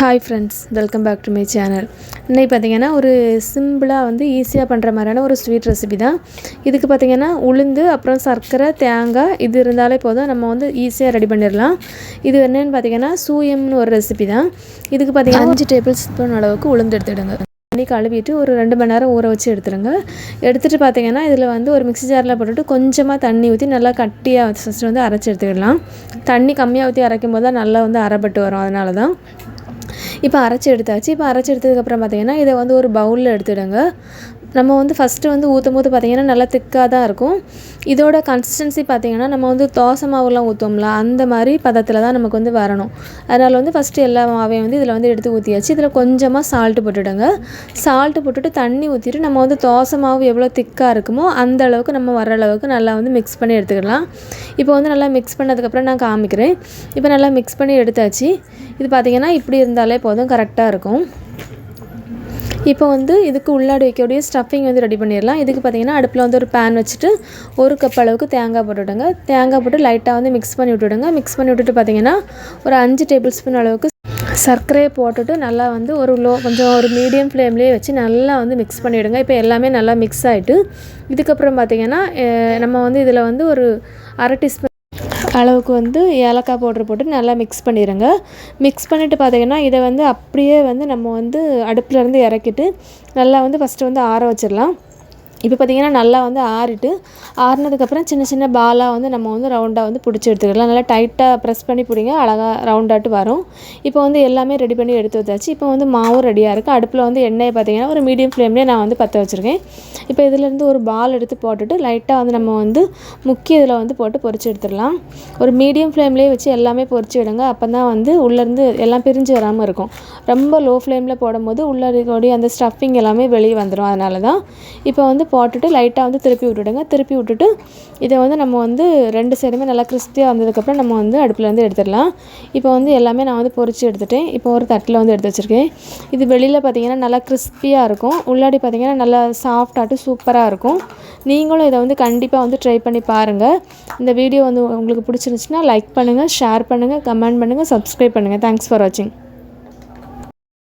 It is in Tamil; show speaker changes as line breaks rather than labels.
Hi friends welcome back to my channel இன்னைக்கு பார்த்தீங்கன்னா ஒரு சிம்பிளாக வந்து ஈஸியாக பண்ணுற மாதிரியான ஒரு ஸ்வீட் ரெசிபி தான். இதுக்கு பார்த்தீங்கன்னா உளுந்து அப்புறம் சர்க்கரை தேங்காய் இது இருந்தாலே போதும். நம்ம வந்து ஈஸியாக ரெடி பண்ணிடலாம். இது என்னென்னு பார்த்தீங்கன்னா சூயம்னு ஒரு ரெசிபி தான். இதுக்கு பார்த்தீங்கன்னா அஞ்சு டேபிள் ஸ்பூன் அளவுக்கு உளுந்து எடுத்துடுங்க. தண்ணி கழுவிட்டு ஒரு ரெண்டு மணி நேரம் ஊற வச்சு எடுத்துருங்க எடுத்துகிட்டு பார்த்தீங்கன்னா இதில் வந்து ஒரு மிக்ஸி ஜாரில் போட்டுட்டு கொஞ்சமாக தண்ணி ஊற்றி நல்லா கட்டியாக ஃபஸ்ட்டு வந்து அரைச்சி எடுத்துக்கிடலாம் தண்ணி கம்மியாக ஊற்றி அரைக்கும் போது தான் நல்லா வந்து அரைப்பட்டு வரும். அதனால தான் இப்போ அரைச்சி எடுத்தாச்சு. இப்போ அரைச்சி எடுத்ததுக்கப்புறம் பார்த்தீங்கன்னா இதை வந்து ஒரு பவுலில் எடுத்துடுங்க. நம்ம வந்து ஃபஸ்ட்டு வந்து ஊற்றும் போது பார்த்திங்கன்னா நல்லா திக்காக தான் இருக்கும். இதோட கன்சிஸ்டன்சி பார்த்திங்கன்னா நம்ம வந்து தோசை மாவுலாம் ஊற்றுவோம்ல அந்த மாதிரி பதத்தில் தான் நமக்கு வந்து வரணும். அதனால் வந்து ஃபஸ்ட்டு எல்லா மாவையும் வந்து இதில் வந்து எடுத்து ஊற்றியாச்சு இதில் கொஞ்சமாக சால்ட்டு போட்டுவிடுங்க சால்ட்டு போட்டுட்டு தண்ணி ஊற்றிட்டு நம்ம வந்து தோசை மாவு எவ்வளோ திக்காக இருக்குமோ அந்த அளவுக்கு நம்ம வர அளவுக்கு நல்லா வந்து மிக்ஸ் பண்ணி எடுத்துக்கலாம். இப்போ வந்து நல்லா மிக்ஸ் பண்ணதுக்கப்புறம் நான் காமிக்கிறேன். இப்போ நல்லா மிக்ஸ் பண்ணி எடுத்தாச்சு. இது பார்த்திங்கன்னா இப்படி இருந்தாலே போதும் கரெக்டாக இருக்கும். இப்போ வந்து இதுக்கு உள்ளாடி வைக்கக்கூடிய ஸ்டஃபிங் வந்து ரெடி பண்ணிடலாம். இதுக்கு பார்த்தீங்கன்னா அடுப்பில் வந்து ஒரு பேன் வச்சுட்டு ஒரு கப் அளவுக்கு தேங்காய் போட்டுவிடுங்க தேங்காய் போட்டு லைட்டாக வந்து மிக்ஸ் பண்ணி விட்டுவிடுங்க மிக்ஸ் பண்ணி விட்டுட்டு பார்த்தீங்கன்னா ஒரு அஞ்சு டேபிள் ஸ்பூன் அளவுக்கு சர்க்கரையை போட்டுட்டு நல்லா வந்து ஒரு லோ கொஞ்சம் ஒரு மீடியம் ஃப்ளேம்லேயே வச்சு நல்லா வந்து மிக்ஸ் பண்ணிவிடுங்க இப்போ எல்லாமே நல்லா மிக்ஸ் ஆகிட்டு இதுக்கப்புறம் பார்த்திங்கன்னா நம்ம வந்து இதில் வந்து ஒரு அரை டீஸ்பூன் அளவுக்கு வந்து ஏலக்காய் பவுட்ரு போட்டு நல்லா மிக்ஸ் பண்ணிடுங்க மிக்ஸ் பண்ணிவிட்டு பார்த்திங்கன்னா இதை வந்து அப்படியே வந்து நம்ம வந்து அடுப்புலேருந்து இறக்கிட்டு நல்லா வந்து ஃபஸ்ட்டு வந்து ஆற வச்சிடலாம். இப்போ பார்த்திங்கன்னா நல்லா வந்து ஆறிட்டு ஆறினதுக்கப்புறம் சின்ன சின்ன பாலாக வந்து நம்ம வந்து ரவுண்டாக வந்து பிடிச்சி எடுத்துக்கலாம். நல்லா டைட்டாக ப்ரெஸ் பண்ணி பிடிங்க அழகாக ரவுண்டாட்டு வரும். இப்போ வந்து எல்லாமே ரெடி பண்ணி எடுத்து வச்சாச்சு. இப்போ வந்து மாவும் ரெடியாக இருக்குது அடுப்பில் வந்து எண்ணெயை பார்த்திங்கன்னா ஒரு மீடியம் ஃப்ளேம்லேயே நான் வந்து பற்ற வச்சுருக்கேன். இப்போ இதிலேருந்து ஒரு பால் எடுத்து போட்டுட்டு லைட்டாக வந்து நம்ம வந்து முக்கிய இதில் வந்து போட்டு பொறிச்சு எடுத்துடலாம். ஒரு மீடியம் ஃப்ளேம்லேயே வச்சு எல்லாமே பொறிச்சு விடுங்க அப்போ தான் வந்து உள்ளேருந்து எல்லாம் பிரிஞ்சு வராமல் இருக்கும். ரொம்ப லோ ஃப்ளேமில் போடும்போது உள்ளே இருக்கக்கூடிய அந்த ஸ்டஃபிங் எல்லாமே வெளியே வந்துடும் அதனால தான் இப்போ வந்து போட்டுட்டு லைட்டாக வந்து திருப்பி விட்டுடுங்க. திருப்பி விட்டுட்டு இதை வந்து நம்ம வந்து ரெண்டு சைடுமே நல்லா கிறிஸ்பியாக வந்ததுக்கப்புறம் நம்ம வந்து அடுப்புலேருந்து எடுத்துடலாம். இப்போ வந்து எல்லாமே நான் வந்து பொறிச்சு எடுத்துட்டேன். இப்போ ஒரு தட்டில் வந்து எடுத்து வச்சுருக்கேன். இது வெளியில் பார்த்திங்கன்னா நல்லா கிறிஸ்பியாக இருக்கும். உள்ளாடி பார்த்திங்கன்னா நல்லா சாஃப்டாட்டு சூப்பராக இருக்கும். நீங்களும் இதை வந்து கண்டிப்பாக வந்து ட்ரை பண்ணி பாருங்கள் இந்த வீடியோ வந்து உங்களுக்கு பிடிச்சிருந்துச்சுன்னா லைக் பண்ணுங்கள் ஷேர் பண்ணுங்கள் கமெண்ட் பண்ணுங்கள் சப்ஸ்கிரைப் பண்ணுங்கள் தேங்க்ஸ் ஃபார் வாட்சிங்